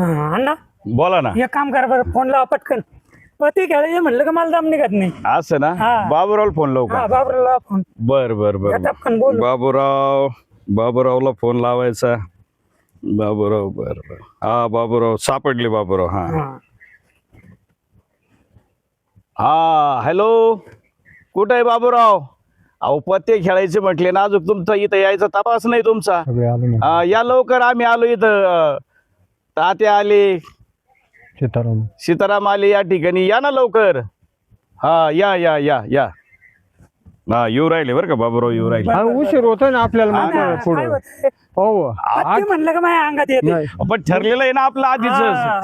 हा, अण्णा बोला ना. एक काम करा बरं फोन लावा पटकन. पती खेळायचे म्हणलं का मला दम निघत नाही? असं ना? हा. बाबूरावला फोन लावू हा का? बाबरा लावा फोन. बर बर बर या बर. टपकन बोल. बाबूराव बाबूरावला फोन लावायचा. बाबूराव बर बर. हा बाबूराव सापडले बाबूराव हा. हा. हा हॅलो. कुठं आहे बाबूराव? अहो पत्ते खेळायचे म्हटले ना अजून तुमचा इथं यायचा तपास नाही तुमचा. हा, या लवकर आम्ही आलो इथं. तात्या आले. सीताराम. सीताराम आले या ठिकाणी. या ना लवकर. हा या या या या. हा येऊ राहिले बरं का बाबूराव येऊ राहिले. हा, उशीर होतोय ना आपल्याला मग पुढे? हो. म्हणलं का माझ्या अंगात येते? नाही. पण ठरलेलं आहे ना आपलं आधीच.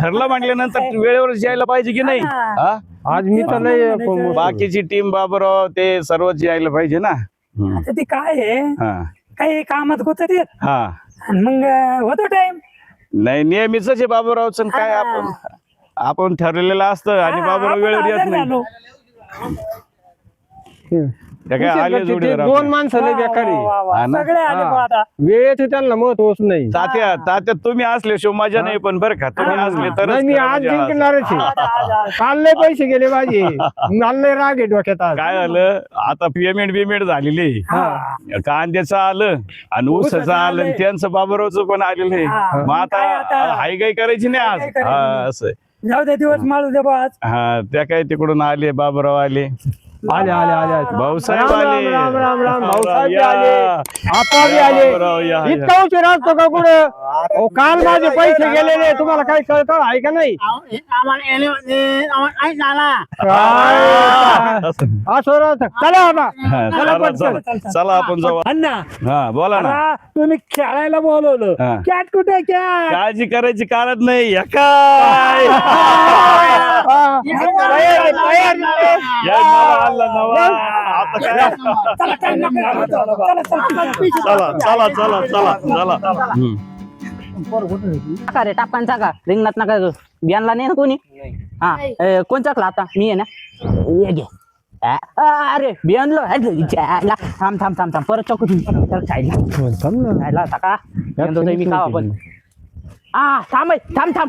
ठरलं म्हटल्यानंतर वेळेवर यायला पाहिजे की नाही? हा. आज मी तर म्हणायचं. बाकीची टीम बाबूराव ते सर्वच यायला पाहिजे ना. हम्म. आता ती काय आहे? हा. काही कामात गुतत येत हा. आणि मग अं, होतो टाइम नाही नेहमीच आहे बाबूरावचं काय हा. आपण आपण ठरलेलं असतं आणि बाबूराव वेळेवर येत नाही. त्या काय आले उशीर जोडी करते. ते दोन माणसं लय बेकार. हा? सगळे आले हा. बुवा आता वेळेचं त्यांना महत्वच नाही तात्या तात्या तुम्ही असल्याशिवाय मजा नाही पण बरं का तुम्ही असले तर नाही मी आज जिंकणारच आहे आज, आज, आज. काल लय पैसे गेले माझे मला लय राग आहे डोक्यात आज काय झालं आता पेमेंट बिमेंट झालेली हा. कांद्याचं आलं आणि ऊसाचं आलं आणि आलंय. त्यांचं बाबूरावचं पण आलेलं आहे हा. मग काय आता आता? हाय काय करायची नाही आज हाय काय हा. असं आहे. जाऊ दे दिवस माळू दे आज हा त्या काय तिकडून आले बाबूराव आले आले आले आले. आले. भाऊसाहेब राम, आले. राम, राम, राम, राम. भाऊसाहेब. आले. आपा बी आले या. इतका उशीर असतो का कुठं? अहो, काल माझे पैसे गेलेले तुम्हाला काही कळतं? आहे का नाही? काय? असं. राहतं. चला आता हा, चला चला चला आपण जाऊ. अण्णा. हा बोला ना. आता तुम्ही खेळायला बोलवलं. कॅट कुठे कॅट? काळजी करायची कारण नाही. या काय? हा. तयार आहे, तयार आहे. या नवा आला नवा आता काय चला चला चला चला. टाका रे रिंगणात नका जाऊ. बियाणला नाही ना कोणी हा ए, कोण टाकला आता मी आहे ना ये घे आ, आ, अरे बियाणलो थांब थांब थांब थांब परत चौक बियाणं होतोय मी का आपण आ थांब ए, थांब थांब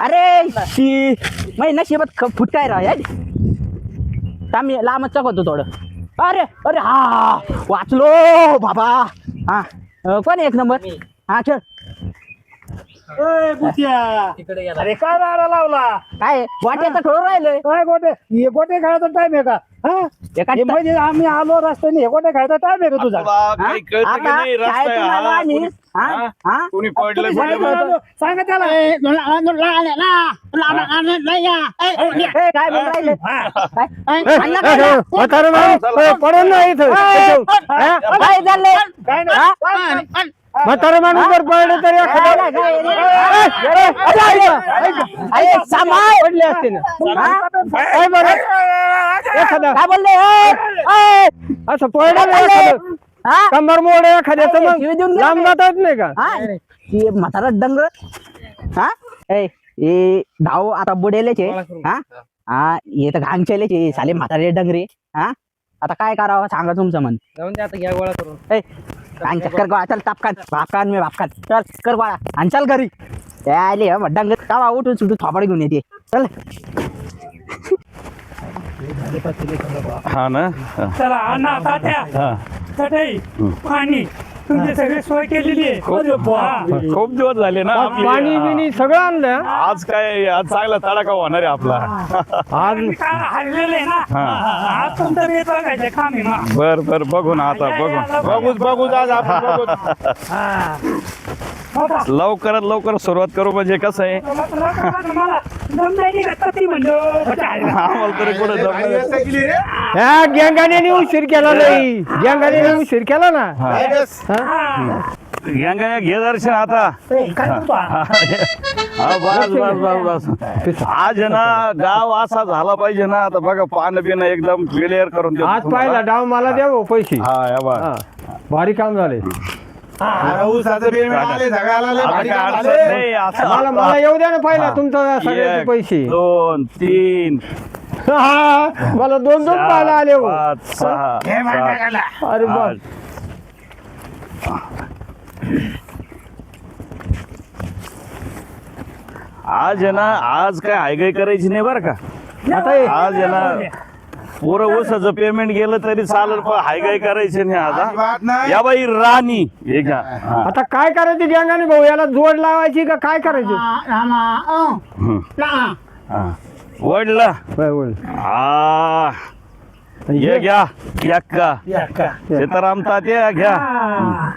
अरे शी मै नशिबात ख- फुटकाय राह थांब मी लांबच चकवतो थोडं. अरे अरे हा वाचलो बाबा. हा. कोण एक नंबर? हा चल अरे काय राडा लावला? काय वाट्याचं खेळून राहिलोय? काय गोटे हे गोटे खेळायचा टाइम आहे का? हा एका हे म्हणजे आम्ही आलो रस्त्याने हे गोटे खेळायचा टाइम आहे तुझा तुला? काही कळतं की आता नाही रस्ता आहे, शाळेतून आलो हा, आम्ही. कोणी- हा? हा? हा? कोणी पडलं तुम्ही बिडलं? शाळेतून आलो. सांगा त्याला ए, काय राहिले? म्हातारं माणूस, ए, पडेल ना इथं हा? काय झालंय काय हा? म्हातारं माणूस जर पडलं तर एखादा- काय- काय- ए, ए, अरे, ऐका, ऐका. अरे, सांभाळ. पडले असते ना हा? काय बरं एखादा काय बोलले ए, ए, असं पडलं काय ना बोलले? एखादं हा? कंबर मोड एखाद्याचं अरे, देऊन मग गेला लांब काय? जातात नाही का हा? हे म्हातारा डंग हा ए हे धाव आता बुडेलेचे हा हा हे तर घांगचेलेचे साले म्हातारे डंगरे हा आता काय करावं सांगा तुमचं मन ए सांग कर गोळा चल तापकान बापकान मी बापकान. चल कर गोळा. आणि चल घरी. आले हं, डंग कावा उठून सुटून थोपाड घेऊन येते. चल. हा ना. चला अण्णा तात्या. हा. चटई पाणी. तुमची सगळी सोय केलेली आहे. अरे बुवा. खूप दिवस झाले ना आपले. पाणी बिणी सगळं आणलं. आज काय आज चांगला तडाखा होणार आहे आपला. आज तुम्ही काय हरलेले ना? आज तुमचं रेत बघायचं काम आहे ना बर बर बघू ना आता बघू बघूच बघूच आज आपण बघूच. हा. लवकरात लवकर सुरुवात करू म्हणजे कसं आहे? मला. आम्हाला तरी कुठे जमलं ह्या गँगाने उशीर केला नाही गँगाने उशीर केला ना? गंगा घे दर्शन आता. हा? हा बस बस बस बस. आज आहे ना गाव असा झाला पाहिजे ना आता बघा पानं बिनं एकदम क्लिअर करून देतो आज तुम्हाला. पाहिला डाव मला द्या भाऊ पैसे. हा या बा. हा. भारी काम झाले मला येऊ द्या ना पहिला. तुमचा सगळ्याचे पैसे. दोन तीन. हा, मला दोन दोन चार, पाहायला आले हो. पाच सहा सात. अरे बा आठ. आज आहे ना आज काय हायगाय करायची नाही बरं का? आता हे- आज आहे ना पोरं ऊसाचं पेमेंट गेलं तरी चालेल पण हायगाय करायची नाही नाही. या बाई राणी. हे घ्या. हा. आता काय करायचं गँगाने भाऊ? याला जोड लावायची का काय करायचं? हम्म. हा. वडला. होय, होय. हा. हे घ्या. या का या का सीताराम तात्या घ्या. हा.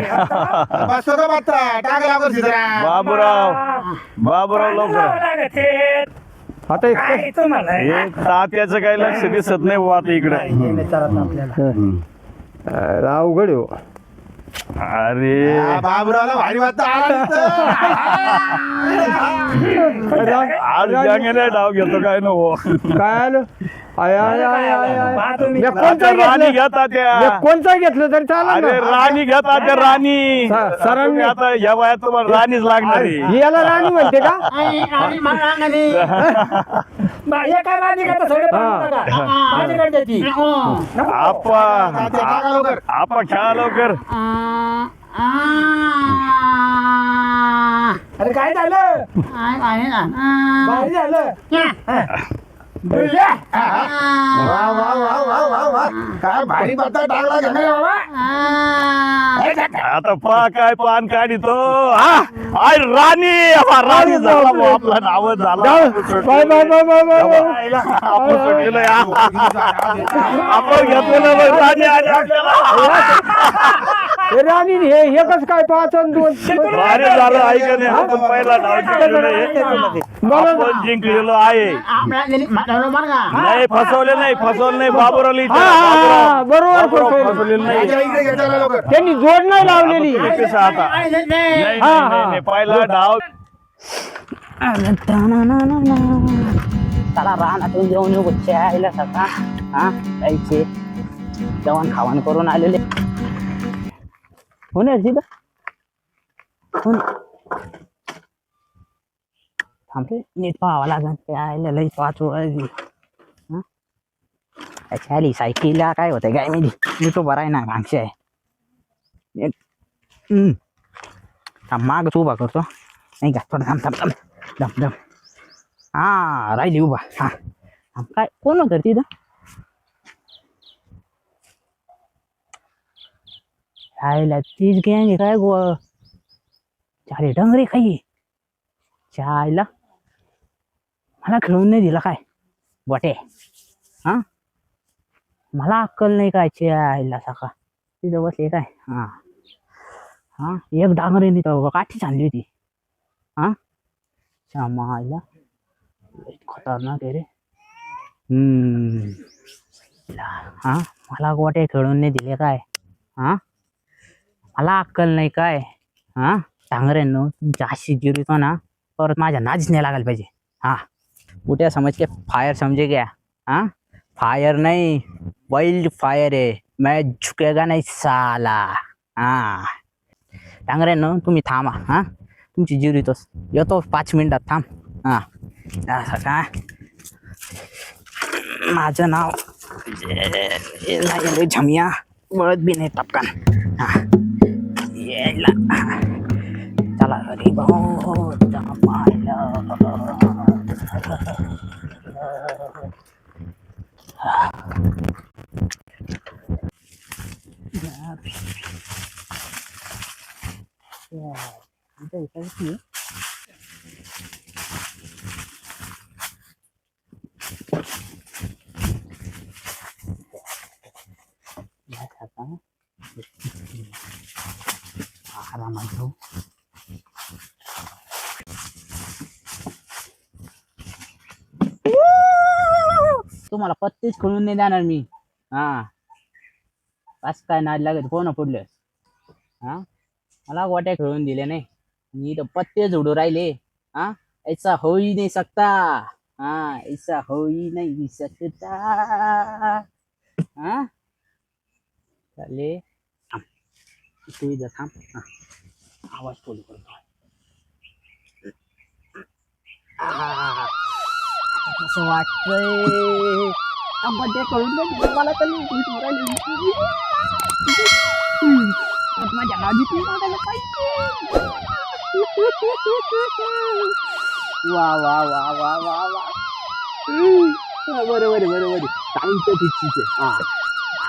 आता? बसतो का बसता टाक लागत बाबूराव. बाबूराव लवकर. आता हे- काय तुम्हाला तात्याचं काही लक्ष दिसत नाही बुवा आता इकडे हम्म. अं, अवघड आहे हो. अरे. बाबूरावला भारी वाटतं. आज गँगेने डाव घेतो काय नको. काय आलं? आय आय आय आय आय पहा तुम्ही. या कोणतं राणी घेतलं? कोणतं घेतलं तरी चालेल अरे ना. राणी घ्या तात्या राणी. सरांनी- तुम्ही आता या वयात तुम्हाला राणीच लागणार आहे. याला राणी म्हणते का? बा, काय राणी का? सगळे हा. माझ्याकडे देती. आपा तात्या, टाका लवकर. आपा खेळा लवकर. अरे काय झालं? भारी झालं. बोलल्या? वा वा वा वा वा वा. काय भारी पत्ता टाकला का? नाही बाबा आता पा काय पान काढितो. हा? आय राणी राणी झाला आपला नाव झाला. जाऊ. Bye bye bye bye bye bye. आपण. आपण घेतलेलं राणी आली आपल्याला. राणी हे हे कसं काय पाच आणि दोन भारी झालं ऐका नाही आपण पहिला डाव जिंकलेलो आहे. बोला ना. आपण जिंकलेलो आहे. नाही फसवले नाही फसवलं नाही. बाबुरावली हा, हा, हा, बरोबर फसवलं. फसवलेलं नाही. त्याला त्यांनी जोड नाही लावलेली. एकच आता. नाही नाही, हा, हा. नाही नाही. पहिला डाव. चला रानातून जेवण येऊ चायला सका हा? जायचे. जेवण खावण करून आलेले. हो ना तिथं हो ना थांबले नीट पाहावं लागेल ते आयला लई पाच वळली त्याची आली सायकीला काय होतंय काय मी मी तो बरा आहे ना मागशी आहे नीट. हम्म. थांब मागच उभा करतो नाही का थोडं थांब थांब थांब दम दम हा राहिली उभा हा थांब, काय कोण होतं रे तिथं राहिला तीच गँग आहे काय गो चारे डंगरे काही चायला मला खेळून नाही दिला काय? बटे हा? मला अक्कल नाही काय चायला सका. तिथं बसले काय? हा. हा? एक डांगरेने तर काठी चालली होती. हा? श्यामाला खतरनाक आहे रे. हम्म. हा? मला गोटे खेळून नाही दिले काय? हा? मला अक्कल नाही काय हा डांगऱ्यांनो तुमच्या अशी जिरतो ना परत माझ्या नाच नाही लागायला पाहिजे हा कुठे समज के फायर समजे गया हा फायर नाही वाईल्ड फायर आहे मैं झुकेगा नाही साला हा डांगऱ्यांनो तुम्ही थांबा हा तुमची जिरीतोस येतो पाच मिनिटात थांब हा असं काय माझं नाव ए- नाही झमिया वळत बी नाही टपकान हा यायला चला घरी भाऊ जमायला. आमच्या इथं किती आहे? बस आता. आरामात जाऊ तुम्हाला पत्तेच कळून नाही देणार मी. हा. कस काय नाद लागत कोण पुढलं? हा? मला गोट्या खेळून दिले नाही. मी तर पत्ते जोडू राहिले. हा? ऐसा होई नाही सकता हा ऐसा होई नाही सकता हा? चाले थांब. तू इथं थांब हा आवाज फोन करतो असं कसं वाटतंय. बड्डे कळून मला तर माझ्या नाजी पाहिजे. वा वा वा वा वा वा. बरोबर बरोबर सांगतो तिची हा.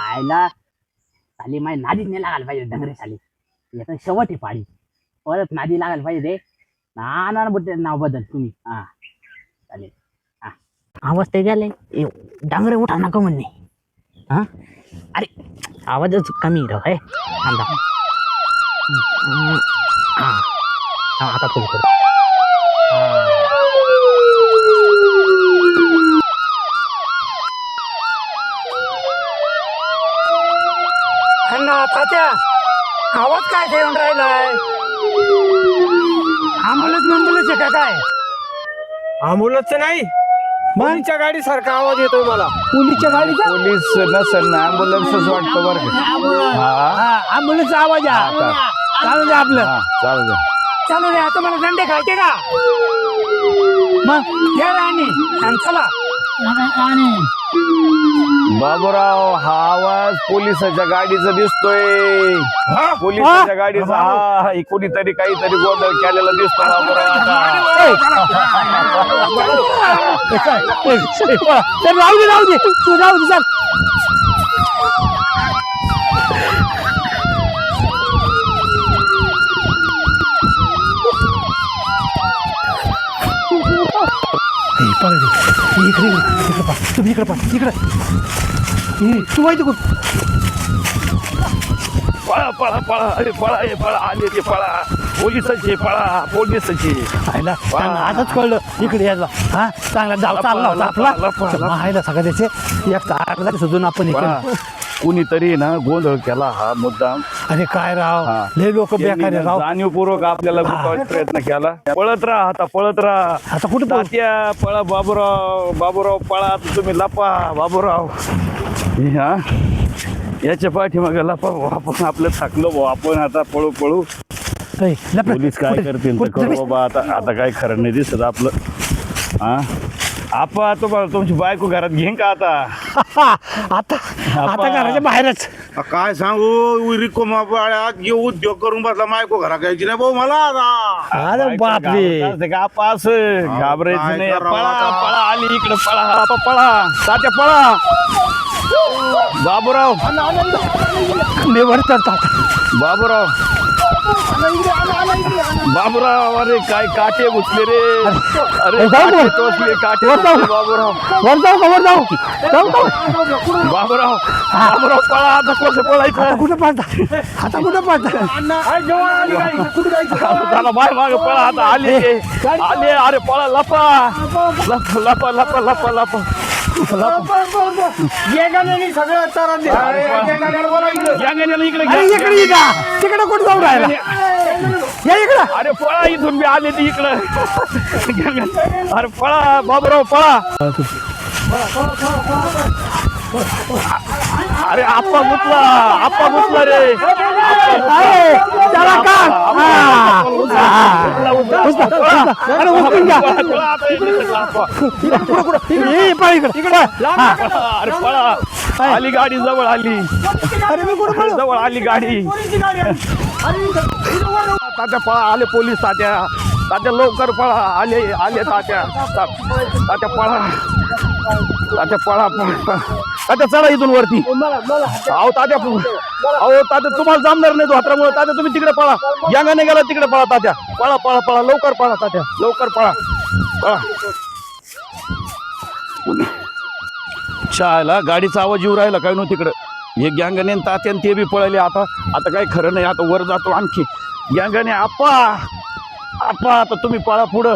आयला साली माझ्या नादीत नाही लागायला पाहिजे डंगरे साली. याचा शेवट आहे पाडी परत नादी लागायला पाहिजे रे. ना ना बद्दल नाव बदल तुम्ही. हा. चालेल. आवाज ते गेले डांगरे उठा नका म्हणणे. हा? अरे आवाजच कमी राव हे थांबा. हम्म, हा आता फोन करू. तात्या आवाज काय ठेवून राहिलाय? आंबुलन्स मंबुलन्स आहे का काय? अमोलच नाही. मुलीच्या गाडी सारखा आवाज येतोय मला? पोलीसच्या गाडीचा? पोलीस नसेल ना ॲम्ब्युलन्सच वाटतं बरं का? हा आवाज आहे. चालू दे आपलं. हा चालू दे. चालू दे आता मला दंडे खायचे का? मग घ्या राणी आणि चला. बाबूराव हा आवाज पोलिसाच्या गाडीचा दिसतोय पोलिसाच्या गाडीचा हा हे कोणीतरी काहीतरी गोंधळ केलेला दिसतो बाबूराव आता तर राहू दे राहू दे तू राहू दे चल इकडे इकडे पा तुम्ही इकडे तू माहिती कोण? पळा पळा पळा अरे पळा हे पळा आले ते पळा. पोलिसाचे पळा पोलिसाचे. आयला त्यांना आजच कळलं इकडे यायला. हा चांगला जाव चालला होता आपला. लपा, लपा. माहायला सगळं त्याचे एक सुधून आपण इकडे कुणीतरी ना गोंधळ केला हा मुद्दाम अरे काय राव? हा. लय लोक बेकार आहे राव. जाणीवपूर्वक आपल्याला गुंतवायचा प्रयत्न केला. पळत राहा आता पळत राहा. आता कुठे पळू? तात्या पळा बाबूराव बाबूराव पळा आता तुम्ही लपा बाबूराव. हा? याच्या पाठीमागे लपा भाऊ. आपण आपलं थाकलो भाऊ आपण आता पळू पळू. ऐ. पोलीस काय कुठे- करतील तर कुठे- करू बाबा आता आता काय खरं नाही दिसत आपलं. हा? आपा तुम्हाला तुमची बायको घरात घेईन का आता? आता आता घराच्या बाहेरच. आ, काय सांगू रिकोमा बाळ्यात ये उद्योग करून बसला मायको घरा घ्यायची नाही भाऊ मला आता. अरे बायको बापरे. घाबरत असते का आपा असं. घाबरायचं काय नाही. करावं पळा आता? पळा आली इकडे पळा आपा पळा. तात्या पळा. बाबूराव. बाबूराव. बाबूराव अरे काय काटे घुसले रे? अरे काटे. टोचले काटे. टोचले, बाबूराव. वर जाऊ का वर जाऊ? जाऊ का? बाबूराव बाबूराव पळा आता कसं पळायचं? कुठं पाहता आता कुठं पाहता झाला बाय मागे पळा आता आले. आले अरे पळा लपा लपा. लपा लपा लपा लपा. सगळं चारा दे गँगेने इकडे. अरे घ्या. इकडे ये का? तिकडे कुठं जाऊ राहिला? या इकडं. अरे पळा इथून मी आले ते इकडं. अरे पळा बाबूराव पळा. अरे आप्पा गुतला आप्पा गुतला रे. अरे का अरे उचलून घ्या इकडे पळ अरे पळा आली गाडी जवळ आली अरे मी कुठं जवळ आली गाडी तात्या पळा आले पोलीस तात्या तात्या लवकर पळा आले आले तात्या ता- तात्या पळा तात्या पळा तात्या चढा इथून वरती. अहो तात्या अहो तात्या तुम्हाला जमणार नाही धोत्रामुळे. तात्या तुम्ही तिकडे पळा. यांगाने गेला तिकडे पळा तात्या. पळा पळा पळा. लवकर पळा तात्या. लवकर पळा. पळा. शाळेला गाडीचा आवाज येऊ राहिला काय नव्हतं तिकडं. हे गँगाने आणि तात्यान ते बी पळाले. आता आता काय खरं नाही आता वर जातो आणखी. गँगाने आपा! आपा आता तुम्ही पळा पुढं.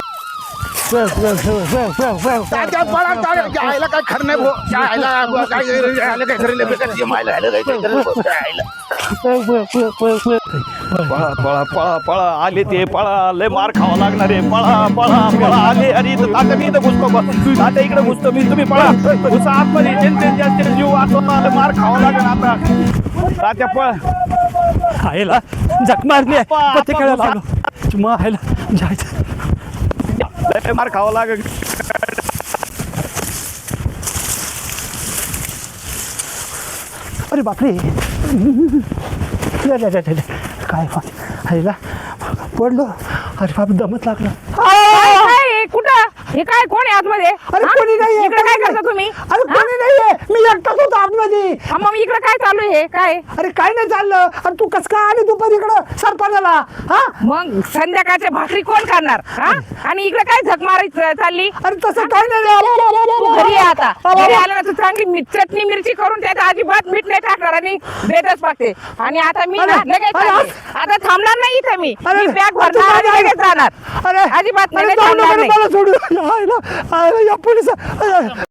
त्या पळा. काय खरं नाही काय काय खरं नाही पळा पळा पळा आले ते पळा लय मार खावा लागणार आहे. पळा पळा पळा आले अरे इथं मी इथं घुसतो तात्या इकडे घुसतो मी तुम्ही पळा घुसा आतमध्ये जीव आतमध्ये मार खावा लागणार आता तात्या पळ आयला जख मारली पत्ते खेळायला लागलो. मग आयला जायचं. मार खावा लागेल. अरे बापरे. काय बा- पडलो. अरे बाप दमच लागला. हे काय कोण आहे आतमध्ये अरे हा? कोणी नाही इकडे काय करता तुम्ही अरे कोणी नाहीये मी एकटाच होतो आतमध्ये हा, मग इकडे काय चालू आहे काय अरे काय नाही चाललं अरे तू कस काय आली दुपारी इकडं सरपणाला हा मग संध्याकाळच्या भाकरी कोण करणार हा आणि इकडे काय झक मारायची चालली अरे तसं काय नाही तू घरी. ये आता घरी आलं ना तू चांगली मी- चटणी मिरची करून त्यात अजिबात मीठ नाही टाकणार आणि बेतच पाकते आणि आता मी ना अरे, लगेच अरे, चालले. आता थांबणार नाही इथे मी अरे, बॅग भरणार आणि अरे, लगेच जाणार अरे अजिबात अरे, लगेच जाऊ थांबणार नका रे, नाही मला सोडून आईला आईला या पोलीस